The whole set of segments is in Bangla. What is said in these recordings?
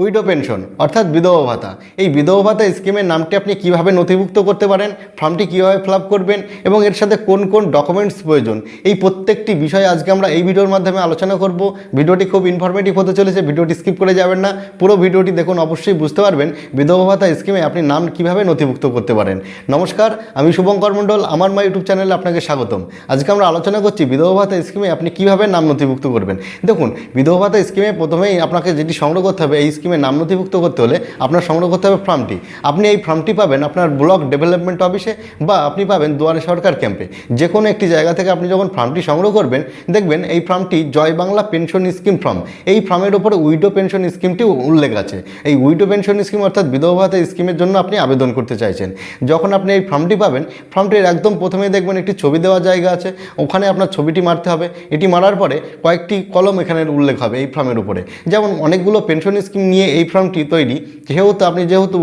উইডো পেনশন অর্থাৎ বিধবা ভাতা। এই বিধবা ভাতা স্কিমের নামটি আপনি কীভাবে নথিভুক্ত করতে পারেন, ফর্মটি কীভাবে ফিল করবেন এবং এর সাথে কোন কোন ডকুমেন্টস প্রয়োজন, এই প্রত্যেকটি বিষয় আজকে আমরা এই ভিডিওর মাধ্যমে আলোচনা করব। ভিডিওটি খুব ইনফরমেটিভ হতে চলেছে, ভিডিওটি স্কিপ করে যাবেন না। পুরো ভিডিওটি দেখুন, অবশ্যই বুঝতে পারবেন বিধবা ভাতা স্কিমে আপনি নাম কীভাবে নথিভুক্ত করতে পারেন। নমস্কার, আমি শুভঙ্কর মণ্ডল, আমার মা ইউটিউব চ্যানেলে আপনাকে স্বাগতম। আজকে আমরা আলোচনা করছি বিধবা ভাতা স্কিমে আপনি কীভাবে নাম নথিভুক্ত করবেন। দেখুন, বিধবা ভাতা স্কিমে প্রথমেই আপনাকে যেটি সংগ্রহ করতে হবে, এই স্কিমে নাম নথিভুক্ত করতে হলে আপনার সংগ্রহ করতে হবে ফর্মটি। আপনি এই ফর্মটি পাবেন আপনার ব্লক ডেভেলপমেন্ট অফিসে বা আপনি পাবেন দুয়ারে সরকার ক্যাম্পে। যে কোনো একটি জায়গা থেকে আপনি যখন ফর্মটি সংগ্রহ করবেন, দেখবেন এই ফর্মটি Joy Bangla pension scheme form. এই ফর্মের উপরে উইডো পেনশন স্কিমটি উল্লেখ আছে। এই উইডো পেনশন স্কিম অর্থাৎ বিধবা ভাতা স্কিমের জন্য আপনি আবেদন করতে চাইছেন। যখন আপনি এই ফর্মটি পাবেন, ফর্মটির একদম প্রথমে দেখবেন একটি ছবি দেওয়া জায়গা আছে। ওখানে আপনার ছবিটি মারতে হবে। এটি মারার পরে কয়েকটি কলম এখানে উল্লেখ হবে এই ফর্মের উপরে। যেমন অনেকগুলো পেনশন স্কিম নিয়ে এই ফর্মটি তৈরি। যেহেতু আপনি যেহেতু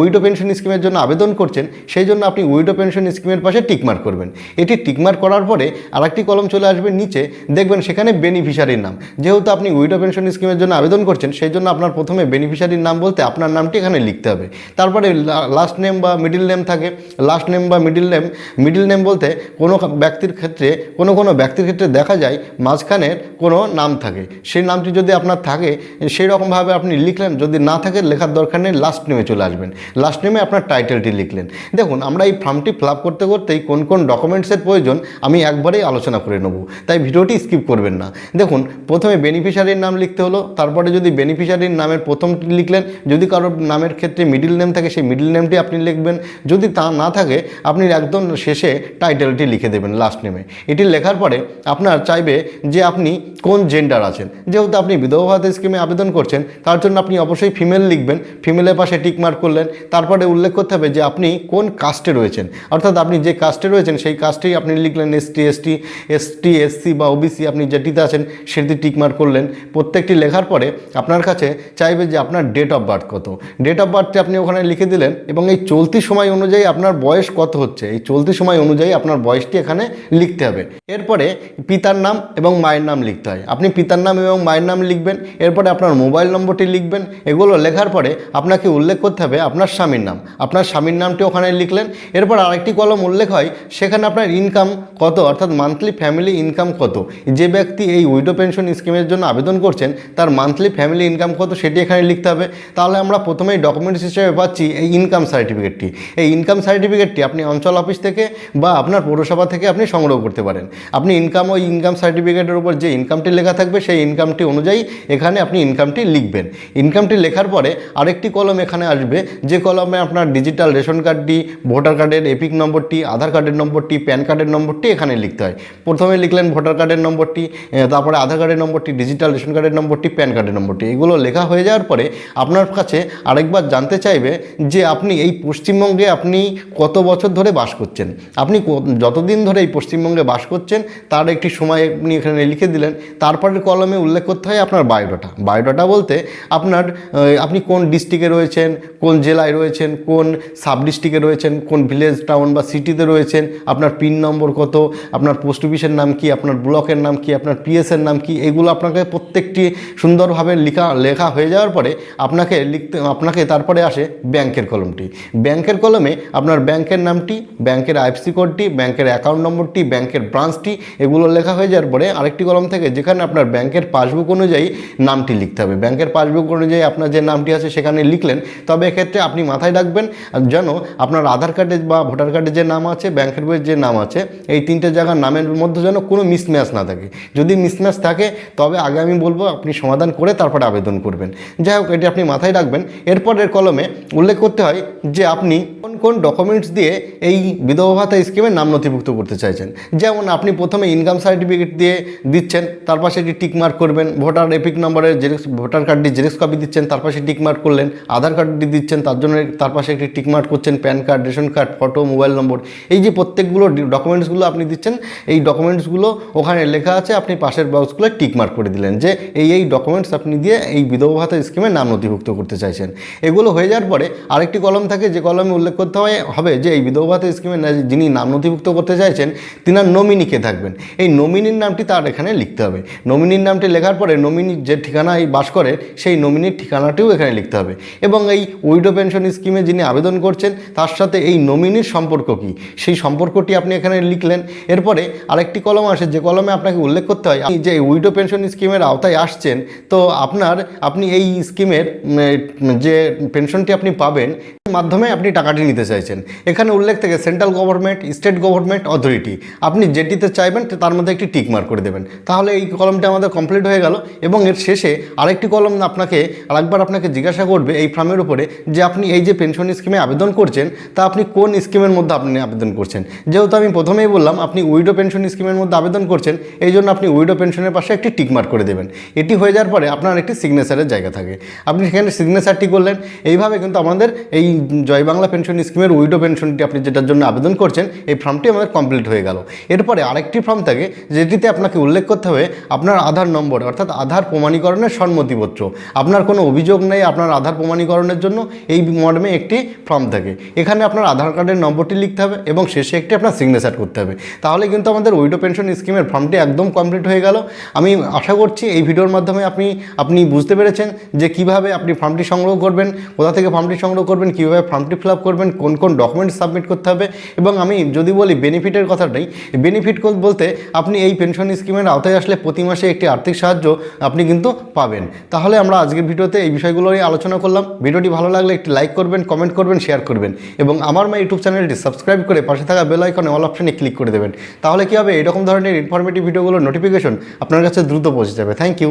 উইডো পেনশন স্কিমের জন্য আবেদন করছেন, সেই জন্য আপনি উইডো পেনশন স্কিমের পাশে টিকমার্ক করবেন। এটি টিকমার্ক করার পরে আরেকটি কলম চলে আসবে নিচে। দেখবেন সেখানে বেনিফিশিয়ারির নাম। যেহেতু আপনি উইডো পেনশন স্কিমের জন্য আবেদন করছেন, সেই জন্য আপনার প্রথমে বেনিফিশিয়ারির নাম বলতে আপনার নামটি এখানে লিখতে হবে। তারপরে লাস্ট নেম বা মিডিল নেম থাকে। লাস্ট নেম বা মিডিল নেম মিডিল নেম বলতে কোনো ব্যক্তির ক্ষেত্রে, কোনো কোনো ব্যক্তির ক্ষেত্রে দেখা যায়, মাঝখানের কোনো নাম থাকে। সেই নামটি যদি আপনার থাকে সেই রকমভাবে আপনি লিখলেন, যদি না থাকে লেখার দরকার নেই লাস্ট নেমে চলে আসবেন। লাস্ট নেমে আপনার টাইটেলটি লিখলেন। দেখুন, আমরা এই ফর্মটি ফিল করতে করতেই কোন কোন ডকুমেন্টসের প্রয়োজন, আমি একবারেই আলোচনা করে নেব। তাই ভিডিওটি স্কিপ করবেন না। দেখুন, প্রথমে বেনিফিশিয়ারির নাম লিখতে হলো, তারপরে যদি বেনিফিশিয়ারির নামের প্রথমটি লিখলেন, যদি কারোর নামের ক্ষেত্রে মিডিল নেম থাকে, সেই মিডিল নেমটি আপনি লিখবেন। যদি তা না থাকে, আপনি একদম শেষে টাইটেলটি লিখে দেবেন লাস্ট নেমে এটি লেখার পরে আপনার চাইবে যে আপনি কোন জেন্ডার আছেন। যেহেতু আপনি বিধবা ভাতা স্কিমে আবেদন করছেন, তার জন্য আপনি অবশ্যই ফিমেল লিখবেন ফিমেলের পাশে টিক মার্ক করলেন, তারপরে উল্লেখ করতে হবে যে আপনি কোন কাস্টে রয়েছেন। অর্থাৎ আপনি যে কাস্টে রয়েছেন, সেই কাস্টেই আপনি লিখলেন এসটি এসটি এসটি এসসি বা ওবিসি আপনি যেটিতে আছেন সেটি টিক মার্ক করলেন। প্রত্যেকটি লেখার পরে আপনার কাছে চাইবে যে আপনার ডেট অফ বার্থ কত। ডেট অফ বার্থটি আপনি ওখানে লিখে দিলেন এবং এই চলতি সময় অনুযায়ী আপনার বয়স কত হচ্ছে, এই চলতি সময় অনুযায়ী আপনার বয়সটি এখানে লিখতে হবে। এরপরে পিতার নাম এবং মায়ের নাম লিখতে হয়। আপনি পিতার নাম এবং মায়ের নাম লিখবেন, এরপরে আপনার মোবাইল নম্বরটি লিখবেন, এগুলো লেখার পরে আপনাকে উল্লেখ করতে হবে আপনার স্বামীর নাম। আপনার স্বামীর নামটি ওখানে লিখলেন। এরপর আরেকটি কলম উল্লেখ হয়, সেখানে আপনার ইনকাম কত, অর্থাৎ মান্থলি ফ্যামিলি ইনকাম কত। যে ব্যক্তি এই উইডো পেনশন স্কিমের জন্য আবেদন করছেন, তার মান্থলি ফ্যামিলি ইনকাম কত সেটি এখানে লিখতে হবে। তাহলে আমরা প্রথমেই ডকুমেন্টস হিসেবে পাচ্ছি এই ইনকাম সার্টিফিকেটটি এই ইনকাম সার্টিফিকেটটি আপনি অঞ্চল অফিস থেকে বা আপনার পৌরসভা থেকে আপনি সংগ্রহ করতে পারেন। আপনি ইনকাম ওই ইনকাম সার্টিফিকেটের উপর যে ইনকামটি লেখা থাকবে, সেই ইনকামটি অনুযায়ী এখানে আপনি ইনকামটি লিখবেন। ইনকামটি লেখার পরে আরেকটি কলম এখানে আসবে। যে কলমে আপনার ডিজিটাল রেশন কার্ডটি ভোটার কার্ডের এপিক নম্বরটি আধার কার্ডের নম্বরটি প্যান কার্ডের নম্বরটি এখানে লিখতে হয়। প্রথমে লিখলেন ভোটার কার্ডের নম্বরটি তারপরে আধার কার্ডের নম্বরটি ডিজিটাল রেশন কার্ডের নম্বরটি প্যান কার্ডের নম্বরটি এগুলো লেখা হয়ে যাওয়ার পরে আপনার কাছে আরেকবার জানতে চাইবে যে আপনি এই পশ্চিমবঙ্গে আপনি কত বছর ধরে বাস করছেন? আপনি যতদিন ধরে এই পশ্চিমবঙ্গে বাস করছেন, তার একটি সময় আপনি এখানে লিখে দিলেন। তারপরের কলমে উল্লেখ করতে হয় আপনার বায়োডাটা বায়োডাটা বলতে আপনার আপনি কোন ডিস্ট্রিক্টে রয়েছেন, কোন জেলায় রয়েছেন, কোন সাব ডিস্ট্রিক্টে রয়েছেন, কোন ভিলেজ টাউন বা সিটিতে রয়েছেন, আপনার পিন নম্বর কত, আপনার পোস্ট অফিসের নাম কি, আপনার ব্লকের নাম কি, আপনার পিএসের নাম কি, এগুলো আপনাকে প্রত্যেকটি সুন্দরভাবে লেখা লেখা হয়ে যাওয়ার পরে আপনাকে লিখতে, আপনাকে তারপরে আসে ব্যাংকের কলমটি। ব্যাংকের কলমে আপনার ব্যাংকের নামটি, ব্যাংকের আইএফসি কোডটি, ব্যাংকের অ্যাকাউন্ট নম্বরটি, ব্যাংকের ব্রাঞ্চটি এগুলো লেখা হয়ে যাওয়ার পরে আরেকটি কলম থেকে যেখানে আপনার ব্যাংকের পাসবুক অনুযায়ী নামটি লিখতে হবে। ব্যাংকের পাসবুক অনুযায়ী আপনার যে নামটি আছে সেখানে লিখলেন। তবে এক্ষেত্রে আপনি মাথায় রাখবেন যেন আপনার আধার কার্ডে বা ভোটার কার্ডে যে নাম আছে ব্যাংকের বইয়ের যে নাম আছে, এই তিনটে জায়গার নামের মধ্যে যেন কোনো মিসম্যাচ না থাকে। যদি মিসম্যাচ থাকে, তবে আগে আমি বলব, আপনি সমাধান করে তারপরে আবেদন করবেন। যাই হোক, এটি আপনি মাথায় রাখবেন। এরপরের কলমে উল্লেখ করতে হয় যে আপনি কোন কোন ডকুমেন্টস দিয়ে এই বিধবা ভাতা স্কিমে নাম নথিভুক্ত করতে চাইছেন। যেমন আপনি প্রথমে ইনকাম সার্টিফিকেট দিয়ে দিচ্ছেন তার পাশে একটি টিক মার্ক করবেন ভোটার এপিক নম্বরের জেরক্স ভোটার কার্ডটি জেরক্স কপি দিচ্ছেন, তার পাশে টিক মার্ক করলেন আধার কার্ডটি দিচ্ছেন, তার জন্য তার পাশে একটি টিক মার্ক করছেন PAN card ration card photo mobile number এই যে প্রত্যেকগুলো ডকুমেন্টসগুলো আপনি দিচ্ছেন, এই ডকুমেন্টসগুলো ওখানে লেখা আছে, আপনি পাশের বক্সগুলো টিকমার্ক করে দিলেন যে এই এই ডকুমেন্টস আপনি দিয়ে এই বিধবা ভাতা স্কিমে নাম নথিভুক্ত করতে চাইছেন। এগুলো হয়ে যাওয়ার পরে আরেকটি কলম থাকে, যে কলমে উল্লেখ করতে হয়, হবে যে এই বিধবা ভাতা স্কিমে যিনি নাম নথিভুক্ত করতে চাইছেন তিনার নমিনি কে থাকবেন। এই নমিনির নামটি তার এখানে লিখতে হবে। নমিনির নামটি লেখার পরে নমিনি যে ঠিকানায় বাস করে, সেই নমিনি নমিনির ঠিকানাটিও এখানে লিখতে হবে। এবং এই উইডো পেনশন স্কিমে যিনি আবেদন করছেন, তার সাথে এই নমিনির সম্পর্ক কী? সেই সম্পর্কটি আপনি এখানে লিখলেন। এরপরে আরেকটি কলম আসে, যে কলমে আপনাকে উল্লেখ করতে হয়, আপনি যে উইডো পেনশন স্কিমের আওতায় আসছেন, তো আপনার, আপনি এই স্কিমের যে পেনশনটি আপনি পাবেন মাধ্যমে আপনি টাকাটি নিতে চাইছেন। এখানে উল্লেখ থেকে central government, state government authority. আপনি যেটিতে চাইবেন তার মধ্যে একটি টিক মার্ক করে দেবেন। তাহলে এই কলমটা আমাদের কমপ্লিট হয়ে গেল এবং এর শেষে আরেকটি কলম আপনাকে, আরেকবার আপনাকে জিজ্ঞাসা করবে এই ফর্মের উপরে যে আপনি এই যে পেনশন স্কিমে আবেদন করছেন, তা আপনি কোন স্কিমের মধ্যে আপনি আবেদন করছেন? যেহেতু আমি প্রথমেই বললাম, আপনি উইডো পেনশন স্কিমের মধ্যে আবেদন করছেন, এই জন্য আপনি উইডো পেনশনের পাশে একটি টিক মার্ক করে দেবেন। এটি হয়ে যাওয়ার পরে আপনার একটি সিগনেচারের জায়গা থাকে। আপনি সেখানে সিগনেচারটি করলেন। এইভাবে কিন্তু আমাদের এই জয় বাংলা পেনশন স্কিমের উইডো পেনশনটি আপনি যেটার জন্য আবেদন করছেন, এই ফর্মটি আমাদের কমপ্লিট হয়ে গেল। এরপরে আরেকটি ফর্ম থাকে, যেটিতে আপনাকে উল্লেখ করতে হবে আপনার আধার নম্বর, অর্থাৎ আধার প্রমাণীকরণের সম্মতিপত্র আপনার কোনো অভিযোগ নেই আপনার আধার প্রমাণীকরণের জন্য, এই মর্মে একটি ফর্ম থাকে। এখানে আপনার আধার কার্ডের নম্বরটি লিখতে হবে এবং শেষে একটি আপনার সিগনেচার করতে হবে। তাহলে কিন্তু আমাদের উইডো পেনশন স্কিমের ফর্মটি একদম কমপ্লিট হয়ে গেল। আমি আশা করছি এই ভিডিওর মাধ্যমে আপনি আপনি বুঝতে পেরেছেন যে কীভাবে আপনি ফর্মটি সংগ্রহ করবেন, কোথা থেকে ফর্মটি সংগ্রহ করবেন, কীভাবে ফর্মটি ফিল করবেন, কোন কোন ডকুমেন্টস সাবমিট করতে হবে এবং আমি যদি বলি বেনিফিটের কথাটাই বেনিফিট বলতে আপনি এই পেনশন স্কিমের আওতায় আসলে প্রতি মাসে একটি আর্থিক সাহায্য আপনি কিন্তু পাবেন। তাহলে আমরা আজকের ভিডিওতে এই বিষয়গুলো নিয়ে আলোচনা করলাম। ভিডিওটি ভালো লাগলে একটি লাইক করবেন কমেন্ট করবেন শেয়ার করবেন এবং আমার মা ইউটিউব চ্যানেলটি সাবস্ক্রাইব করে পাশে থাকা বেল আইকনে অল অপশনে ক্লিক করে দেবেন। তাহলে কী হবে? এরকম ধরনের ইনফরমেটিভ ভিডিওগুলোর নোটিফিকেশন আপনার কাছে দ্রুত পৌঁছে যাবে। Thank you